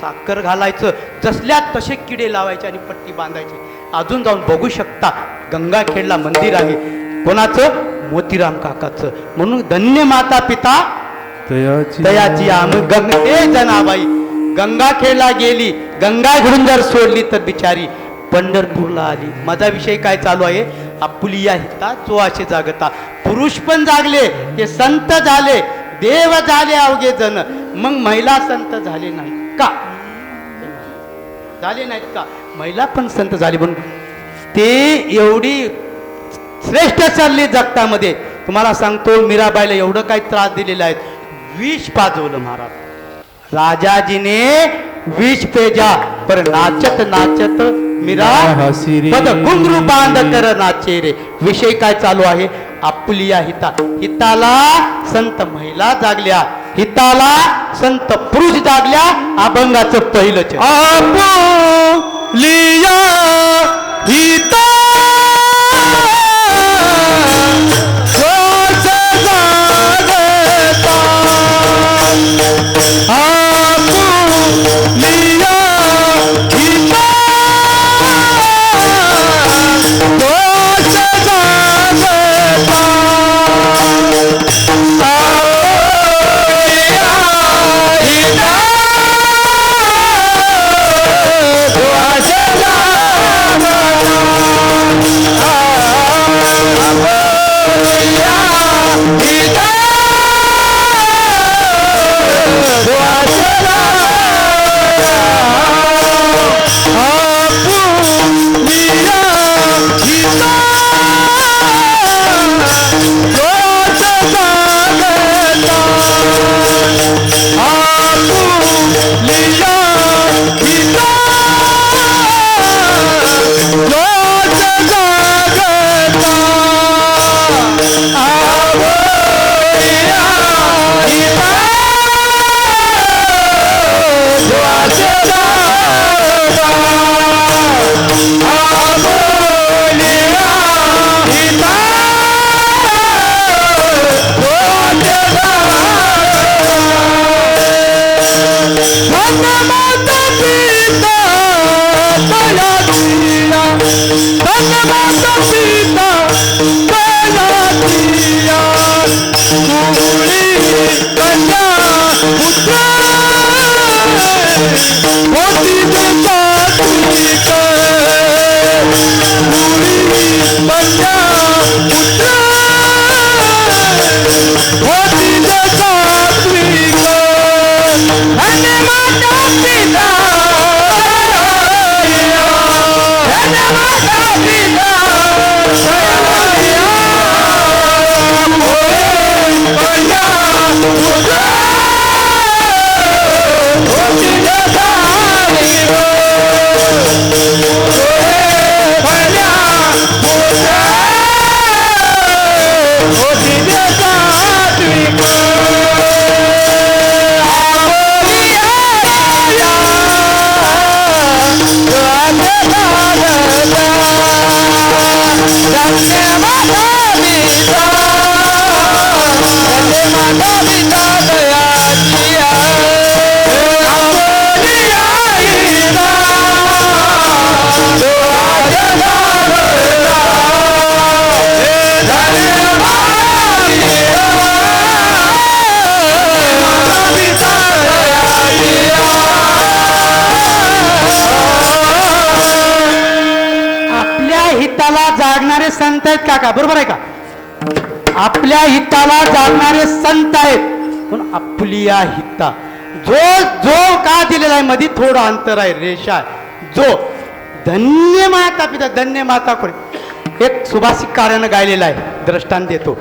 साखर घालायचं जसल्या तसे किडे लावायचे आणि पट्टी बांधायची. अजून जाऊन बघू शकता गंगाखेडला मंदिर आहे. कोणाचं? मोतीराम काकाचं. म्हणून धन्य माता पिता तयाची दयाची आम. गंग ए जनाबाई गंगाखेडला गेली गंगा घेऊन जर सोडली तर बिचारी पंढरपूरला आली. माझा विषय काय चालू आहे? आपुलिया हिता चो असे जागता. पुरुष पण जागले ते संत झाले. देव झाले अवघे जण. मग महिला संत झाले नाही का? झाले नाहीत का? महिला पण संत झाली म्हणून. ते एवढी श्रेष्ठ चालली जगतामध्ये. तुम्हाला सांगतो मीराबाईला एवढं काही त्रास दिलेला आहे. विष पाजवलं महाराज. राजाजीने विष पेजा. पर नाचत नाचत मीरा घुंगरू बांध कर नाचे रे. विषय काय चालू आहे? आपुलिया हिता. हिताला संत महिला जागल्या. हिताला संत पुरुष जागल्या अभंगाचं पहिलं चरण. लिया हिता आपल्या हिताला जागणारे संत आहेत काका बरोबर आहे का? आपल्या हिताला जागणारे संत आहेत. पण आपल्या हिता जो जो का दिलेला आहे मध्ये थोडं अंतर आहे रेषा आहे. जो धन्य माता पिता धन्य माता कोणी एक सुभाषिक कार्यानं गायलेला आहे द्रष्टांत देतो.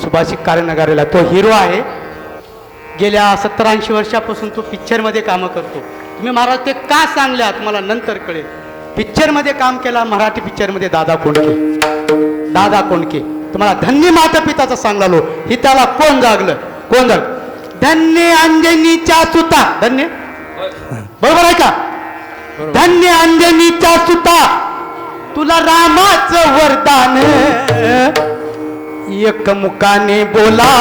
सुभाषिक कार्यानं गायलेला आहे. तो हिरो आहे. गेल्या सत्तर ऐंशी वर्षापासून तो पिक्चरमध्ये कामं करतो. तुम्ही महाराज ते का सांगल्यात? मला नंतर कळेल. पिक्चरमध्ये काम केला मराठी पिक्चरमध्ये दादा कोंडके. दादा कोंडके. तुम्हाला धन्य माता पिताचा सांगलालो हिताला कोण जागलं? कोण जागलं? धन्य अंजनीच्या सुता. धन्य? बरोबर आहे का? धन्य अंजनीच्या सुता. तुला रामाचं वरदान. एक मुकाने बोला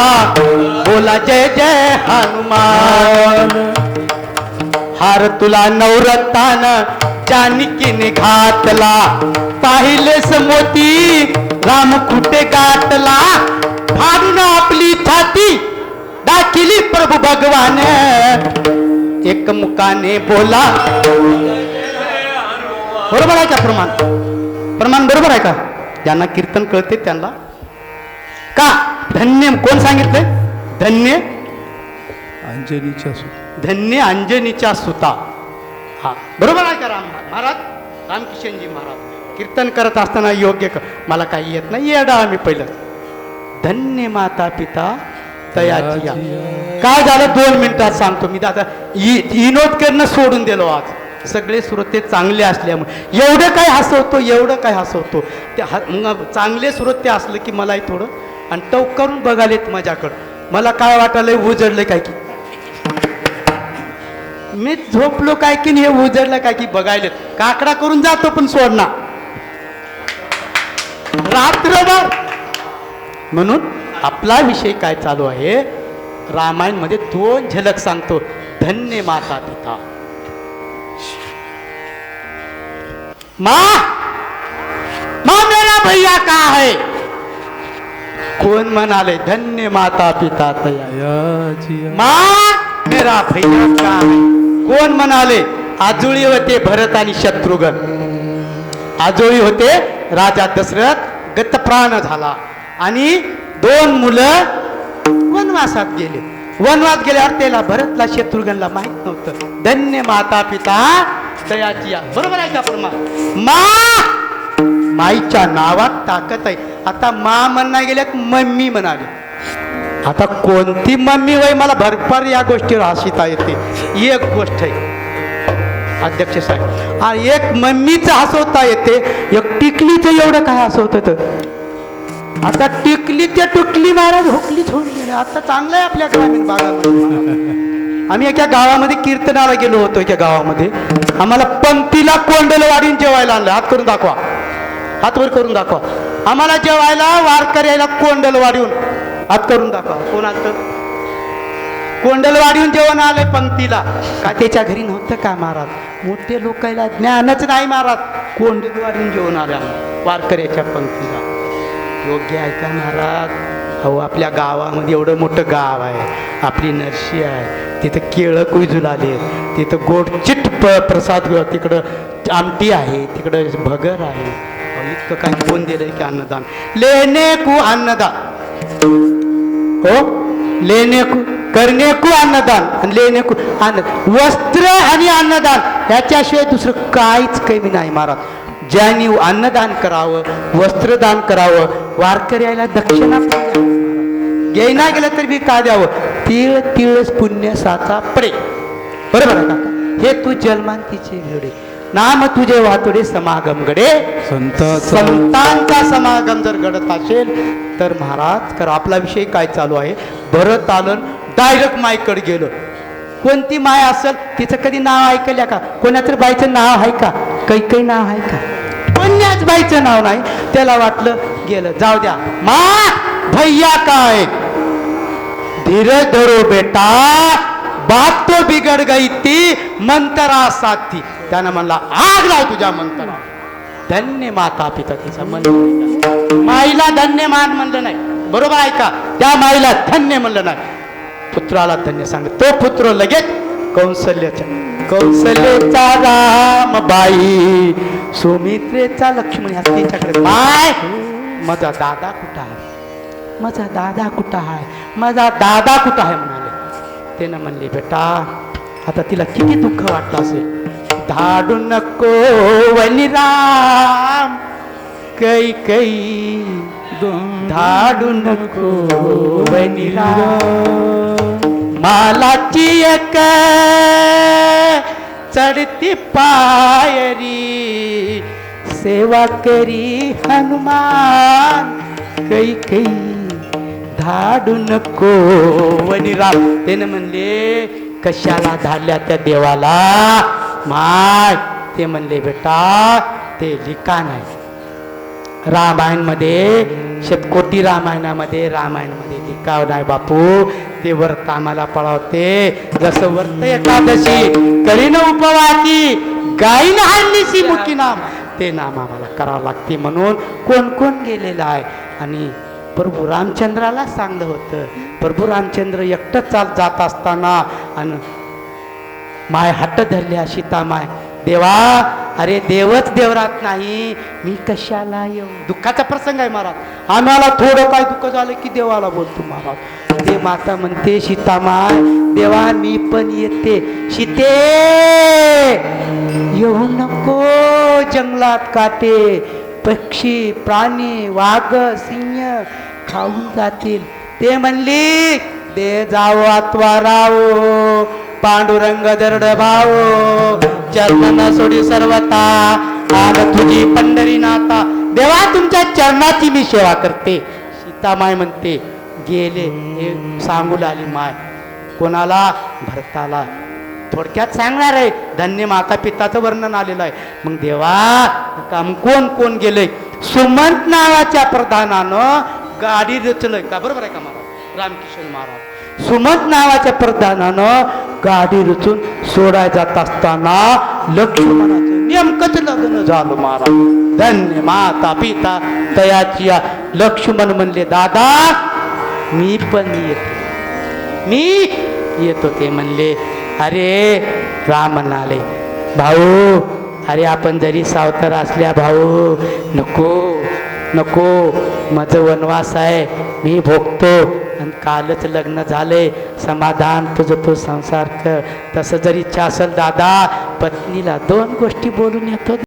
बोला जय जय हनुमान. हार तुला नवरत्न जानकीने घातला. पाहिलेस मोती राम कुठे गाठला फाडून आपली छाती दाखिली प्रभू भगवान. एक मुकाने बोला. बरोबर आहे का प्रमाण? प्रमाण बरोबर आहे का? ज्यांना कीर्तन कळते त्यांना. का? धन्य कोण सांगितलंय धन्य? अंजनीच्या सु- धन्य अंजनीच्या सुता. हा. बरोबर आहे का राम? महाराज रामकिशनजी महाराज कीर्तन करत असताना योग्य कर मला काही येत नाही येडा आम्ही पहिलं. धन्य माता पिता तयाची काय झालं? दोन मिनिटात सांगतो मी. दादा इ- करणं सोडून दिलो आज. सगळे श्रोते चांगले असल्यामुळे. एवढं काय हसवतो एवढं काय हसवतो? ते ह मग चांगले श्रोते असलं की मलाही थोडं आणि टोक करून बघालेत माझ्याकडं. मला काय वाटायला उजडलं काय की. मी झोपलो काय की हे उजडलं काय की बघायला. काकडा करून जातो पण सोडणार. रात्रभर. म्हणून आपला विषय काय चालू आहे? रामायणमध्ये दोन झलक सांगतो. धन्य माता पिता. मा! मा मेरा भैया का है? कोण म्हणाले धन्य माता पिता तया मा मेरा भैया का है? कोण म्हणाले आजोळी होते भरत आणि शत्रुघ्न? आजोळी होते राजा दशरथ गतप्राण झाला. आणि दोन मुलं वनवासात गेले. वनवास गेल्यावर त्याला भरतला शत्रुघ्नला माहीत नव्हतं. धन्य माता पिता दयाची बरोबर आहे का प्रमाण मा माईच्या नावात ताकद आहे. आता मा म्हणणं गेल्यात मम्मी म्हणाले. आता कोणती मम्मी वय मला भरपूर या गोष्टीवर हसिता येते? एक गोष्ट आहे. अध्यक्ष साहेब हा एक मम्मीचं हसवता येते एक टिकलीचं एवढं काय हसवत होतं आता टिकली ते टुकली महाराज हुकली होऊन आता चांगलं आहे आपल्या ग्रामीण भागामध्ये आम्ही एका गावामध्ये कीर्तनाला गेलो होतो एका गावामध्ये. आम्हाला पंक्तीला कोंडल वाढीन जेवायला आणलं. हात करून दाखवा. हातवर करून दाखवा. आम्हाला जेवायला वारकर यायला कोंडल वाढून हात करून दाखवा. कोण आलं कोंडल वाढून जेवण आले पंक्तीला. का त्याच्या घरी नव्हतं का महाराज? मोठे लोकायला ज्ञानच नाही महाराज. कोंडल वाढून जेवण आल्या वारकऱ्याच्या पंक्तीला. योग्य आहे का महाराज? अहो आपल्या गावामध्ये एवढं मोठं गाव आहे. आपली नरशी आहे. तिथं केळं कुजून आले. तिथं गोडचिट प प्रसाद तिकडं आमटी आहे. तिकडं भगर आहे. इतकं काही कोण दिलं की अन्नदान. लेणे कु अन्नदान. हो? लेने कु करणे अन्नदान आणि लेणे अन्न वस्त्र आणि अन्नदान ह्याच्याशिवाय दुसरं काहीच कमी नाही महाराज. ज्यांनी अन्नदान करावं वस्त्रदान करावं वारकऱ्याला दक्षिणा पण घेईना गेलं तर मी का द्यावं? तिळ तिळच पुण्य साचा पडे बरोबर का? हे तू जन्मांतीचे घडे नाम तुझे वातुडे समागम घडे संताचा संतांचा समागम जर घडत असेल तर महाराज कर आपला विषय काय चालू आहे? भरत आलं डायरेक्ट मायकडे गेलं. कोणती माय असेल तिचं कधी नाव ऐकल्या का? कोणाचं बाईचं नाव आहे का? काही काही नाव आहे का? कोण्याच बाईचं नाव नाही. त्याला वाटलं गेलं. जाऊ द्या. मा भैया काय? धीरज धरो बेटा. बात तो बिगड गई ती मंतरा साथी। त्यानं म्हणला आग लाव तुझ्या मंतरा। धन्य माता पिता तिचा मन माईला धन्य मान म्हणलं नाही. बरोबर ऐका त्या माईला धन्य म्हणलं नाही. पुत्राला धन्य सांग. तो पुत्र लगेच कौशल्याच्या कौशल्याचा राम बाई सुमित्रेचा लक्ष्मण तिच्याकडे माय माझा दादा कुठं आहे? माझा दादा कुठं आहे? माझा दादा कुठं आहे म्हणाले. त्यानं म्हणले बेटा आता तिला किती दुःख वाटलं असेल. धाडू नको वनिराम कै कै धाडू नको वनिराम मालाची एक चढती पायरी सेवा करी हनुमान कै कै धाडू नको वनिराम त्याने म्हणले कशाला धाडल्या त्या देवाला? माय ते म्हणले बेटा ते लिखाण आहे रामायणमध्ये शतकोटी रामायणामध्ये रामायणमध्ये लिखाव नाही बापू. ते व्रत आम्हाला पळवते. जसं व्रत एकादशी करीन उपवासी गाईन हाणलीशी मुखी नाम. ते नाम आम्हाला करावं लागते म्हणून कोण कोण गेलेलं आहे? आणि प्रभू रामचंद्राला सांगलं होतं प्रभू रामचंद्र एकटं चाल जात असताना आणि माय हट्ट धरल्या सीतामाय देवा अरे देवच देवरात नाही मी कशाला येऊ? दुःखाचा प्रसंग आहे महाराज. आम्हाला थोडं काय दुःख झालं की देवाला बोलतो महाराज. ते माता म्हणते सीतामाय देवा मी पण येते. सीते येऊ नको जंगलात काटे. पक्षी प्राणी वाघ सिंह खाऊन जातील. ते म्हणली दे जाओ अथवा रावो पांडुरंग दरड भाओ चरण सोडी सर्वता आग तुझी पंढरी नाता देवा तुमच्या चरणाची मी सेवा करते. सीतामाय म्हणते गेले हे सांगू लागली माय. कोणाला? भरताला. थोडक्यात सांगणार आहे धन्य माता पिताचं वर्णन आलेलं आहे. मग देवा काम कोण कोण गेलंय? सुमंत नावाच्या प्रधानानं गाडी रचलंय का बरोबर आहे का महाराज? रामकिशन महाराज. सुमंत नावाच्या प्रधानानं गाडी रचून सोडाय जात असताना लक्ष्मणाचं नेमकंच लग्न झालं महाराज. धन्य माता पिता तयाची लक्ष्मण म्हणले दादा मी पण येतो. मी येतो ते म्हणले. अरे राम म्हणाले. भाऊ अरे आपण जरी सावतर असल्या भाऊ नको. नको माझं वनवास आहे मी भोगतो. आणि कालच लग्न झाले समाधान तुझं तू संसार कर. तसं जरी इच्छा असेल दादा पत्नीला दोन गोष्टी बोलून येतो.